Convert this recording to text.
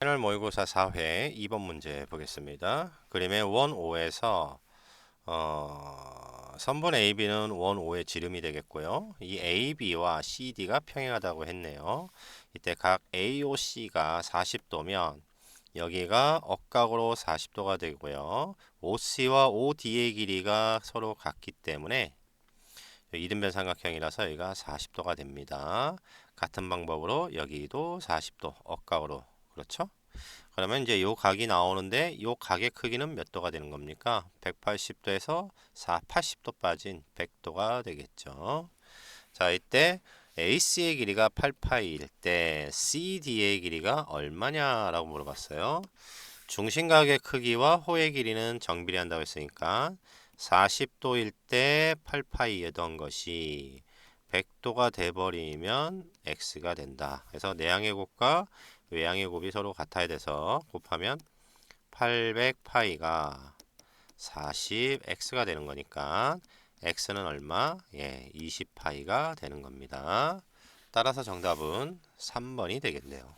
채널 모의고사 4회 2번 문제 보겠습니다. 그림의 원 5에서 어, 선분 AB는 원 5의 지름이 되겠고요. 이 AB와 CD가 평행하다고 했네요. 이때 각 AOC가 40도면 여기가 억각으로 40도가 되고요. OC와 OD의 길이가 서로 같기 때문에 이등변 삼각형이라서 여기가 40도가 됩니다. 같은 방법으로 여기도 40도 억각으로 그렇죠? 그러면 이제 요 각이 나오는데 요 각의 크기는 몇 도가 되는 겁니까? 180도에서 4, 80도 빠진 100도가 되겠죠. 자, 이때 AC의 길이가 8파이일 때 CD의 길이가 얼마냐라고 물어봤어요. 중심각의 크기와 호의 길이는 정비례한다고 했으니까 40도일 때 8파이였던 것이 100도가 돼버리면 x가 된다. 그래서 내향의 곱과 외향의 곱이 서로 같아야 돼서 곱하면 800파이가 40x가 되는 거니까 x는 얼마? 예, 20파이가 되는 겁니다. 따라서 정답은 3번이 되겠네요.